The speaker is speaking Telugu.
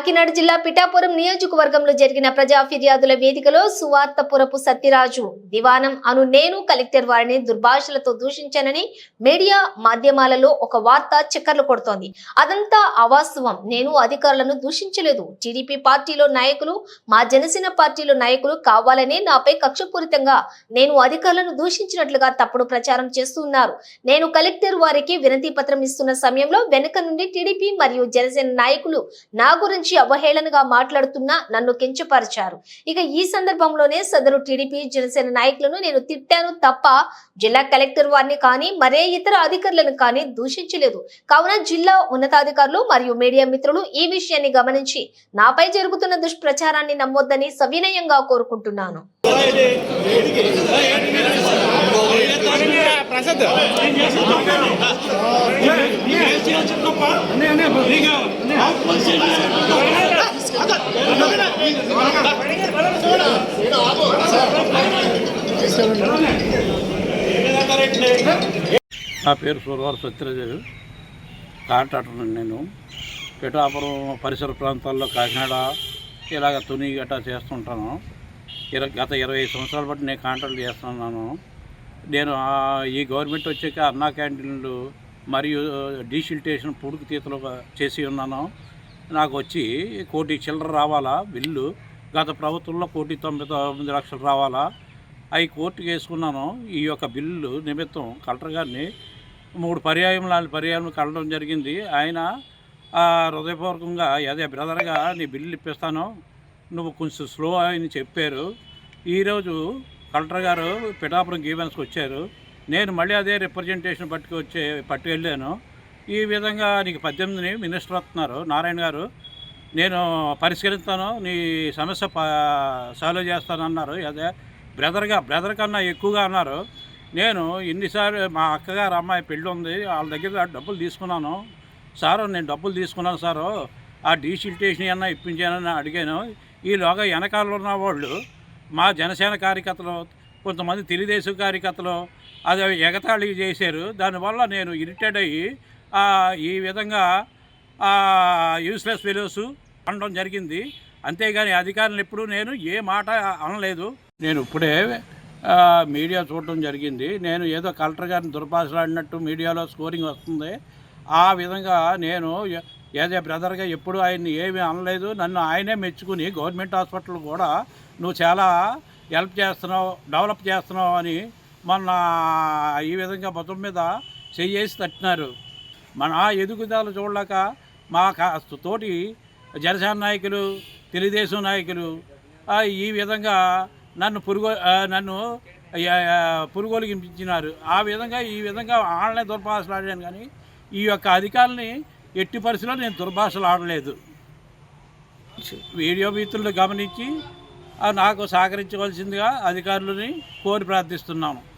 కాకినాడ జిల్లా పిఠాపురం నియోజకవర్గంలో జరిగిన ప్రజా ఫిర్యాదుల వేదికలో సువార్తపురపు సత్యరాజు దివానం అను నేను కలెక్టర్ వారిని దుర్భాషలతో దూషించానని మీడియా మాధ్యమాలలో ఒక వార్త చక్కర్లు కొడుతోంది. అదంతా అవాస్తవం. నేను అధికారులను దూషించలేదు. టీడీపీ పార్టీలో నాయకులు మా జనసేన పార్టీలో నాయకులు కావాలని నాపై కక్షపూరితంగా నేను అధికారులను దూషించినట్లుగా తప్పుడు ప్రచారం చేస్తున్నారు నేను కలెక్టర్ వారికి వినతి పత్రం ఇస్తున్న సమయంలో వెనుక నుండి టీడీపీ మరియు జనసేన నాయకులు నా గురించి అవహేళనగా మాట్లాడుతున్నా నన్ను కించపరిచారు. ఇక ఈ సందర్భంలోనే సదరు టీడీపీ జనసేన నాయకులను నేను తిట్టాను తప్ప జిల్లా కలెక్టర్ వారిని కానీ మరే ఇతర అధికారులను కానీ దూషించలేదు. కావున జిల్లా ఉన్నతాధికారులు మరియు మీడియా మిత్రులు ఈ విషయాన్ని గమనించి నాపై జరుగుతున్న దుష్ప్రచారాన్ని నమ్మొద్దని సవినయంగా కోరుకుంటున్నాను. ప్రసాద్. నా పేరు సూరవారు సత్యరాజు. కాంట్రాక్టర్ నేను. పిఠాపురం పరిసర ప్రాంతాల్లో కాకినాడ ఇలాగ తుని గట్టా చేస్తుంటాను. ఇర గత ఇరవై సంవత్సరాలు బట్టి నేను కాంట్రాక్ట్ చేస్తున్నాను. నేను ఈ గవర్నమెంట్ వచ్చాక అన్నా క్యాంటీన్లు మరియు డీసిల్టేషన్ పుడుకు తీతలు చేసి ఉన్నాను. నాకు వచ్చి కోటి చిల్లర రావాలా? బిల్లు. గత ప్రభుత్వంలో కోటి తొంభై తొమ్మిది లక్షలు రావాలా? అవి కోర్టుకు వేసుకున్నాను. ఈ యొక్క బిల్లు నిమిత్తం కలెక్టర్ గారిని మూడు పర్యాయం లాంటి పర్యాయం కలడం జరిగింది. ఆయన హృదయపూర్వకంగా అదే బ్రదర్గా నీ బిల్లు ఇప్పిస్తాను. నువ్వు కొంచెం స్లో అని చెప్పారు. ఈరోజు కలెక్టర్ గారు పిఠాపురం గీవెన్స్కి వచ్చారు. నేను మళ్ళీ అదే రిప్రజెంటేషన్ పట్టుకు వచ్చే పట్టుకెళ్ళాను. ఈ విధంగా నీకు పద్దెనిమిదిని మినిస్టర్ వస్తున్నారు నారాయణ గారు. నేను పరిష్కరిస్తాను నీ సమస్య ప సాల్వ్ చేస్తాను అన్నారు అదే బ్రదర్గా బ్రదర్ కన్నా ఎక్కువగా అన్నారు. నేను ఎన్నిసార్లు మా అక్కగారు అమ్మాయి పెళ్ళి ఉంది వాళ్ళ దగ్గర డబ్బులు తీసుకున్నాను. సారు నేను డబ్బులు తీసుకున్నాను సారు. ఆ డీసిల్టేషన్ అన్నా ఇప్పించానని అడిగాను. ఈలోగా వెనకాల ఉన్న వాళ్ళు మా జనసేన కార్యకర్తలు కొంతమంది తెలుగుదేశం కార్యకర్తలు అది ఎగతాళి చేశారు. దానివల్ల నేను ఇరిటేట్ అయ్యి ఈ విధంగా యూస్లెస్ ఫెలోస్ అనడం జరిగింది. అంతేగాని అధికారులు ఎప్పుడు నేను ఏ మాట అనలేదు. నేను ఇప్పుడే మీడియా చూడటం జరిగింది. నేను ఏదో కలెక్టర్ గారిని దుర్భాషలాడినట్టు మీడియాలో స్కోరింగ్ వస్తుంది. ఆ విధంగా నేను ఏదే బ్రదర్గా ఎప్పుడు ఆయన్ని ఏమీ అనలేదు. నన్ను ఆయనే మెచ్చుకుని గవర్నమెంట్ హాస్పిటల్ కూడా నువ్వు చాలా హెల్ప్ చేస్తున్నావు డెవలప్ చేస్తున్నావు అని మొన్న ఈ విధంగా మొత్తం మీద చెయ్యేసి తట్టినారు. మన ఆ ఎదుగుదల చూడలేక మా తోటి జనసేన నాయకులు తెలుగుదేశం నాయకులు ఈ విధంగా నన్ను పురుగో నన్ను ఆ, ఆ, ఆ విధంగా ఈ విధంగా ఆడలే దుర్భాషలు ఆడాను కానీ ఈ యొక్క అధికారులని ఎట్టి పరిస్థితుల్లో నేను దుర్భాషలు ఆడలేదు. వీడియో మిత్రులు గమనించి నాకు సహకరించవలసిందిగా అధికారులని కోరి ప్రార్థిస్తున్నాను.